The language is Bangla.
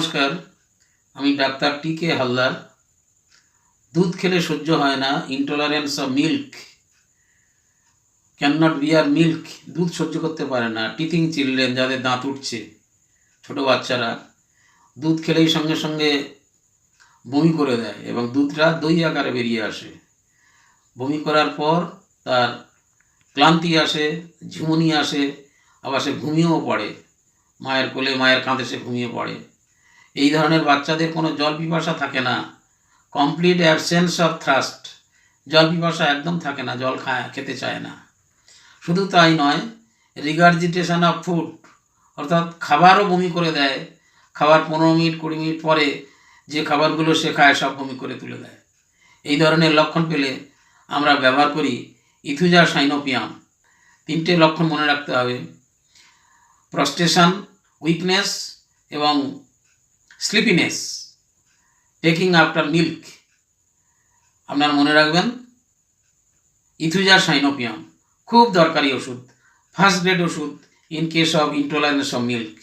নমস্কার, আমি ডাক্তার টি কে হালদার। দুধ খেলে সহ্য হয় না intolerance of milk can not bear milk দুধ সহ্য করতে পারে না। টিথিং চিলড্রেন যাদের দাঁত উঠছে, ছোট বাচ্চারা, দুধ খেলেই সঙ্গে সঙ্গে বমি করে দেয় এবং দুধটা দই আকারে বেরিয়ে আসে। বমি করার পর তার ক্লান্তি আসে, ঝিমুনি আসে, আবার সে ঘুমিয়েও পড়ে। মায়ের কোলে মায়ের কাঁধে সে ঘুমিয়ে পড়ে। এই ধরনের বাচ্চাদের কোনো জল পিপাসা থাকে না। কমপ্লিট অ্যাবসেন্স অফ থ্রাস্ট জল পিপাসা একদম থাকে না, জল খায়, খেতে চায় না। শুধু তাই নয় রিগার্জিটেশন অফ ফুড অর্থাৎ খাবারও বমি করে দেয়। খাবার পনেরো মিনিট, কুড়ি মিনিট পরে যে খাবারগুলো সে খায়, সব বমি করে তুলে দেয়। এই ধরনের লক্ষণ পেলে আমরা ব্যবহার করি ইথুজা সাইনোপিয়াম। তিনটে লক্ষণ মনে রাখতে হবে। প্রস্টেশন উইকনেস এবং স্লিপিনেস টেকিং আফটার মিল্ক আপনার মনে রাখবেন ইথুজা সাইনোপিয়াম, খুব দরকারি ওষুধ ফার্স্ট গ্রেড ওষুধ in case of intolerance of milk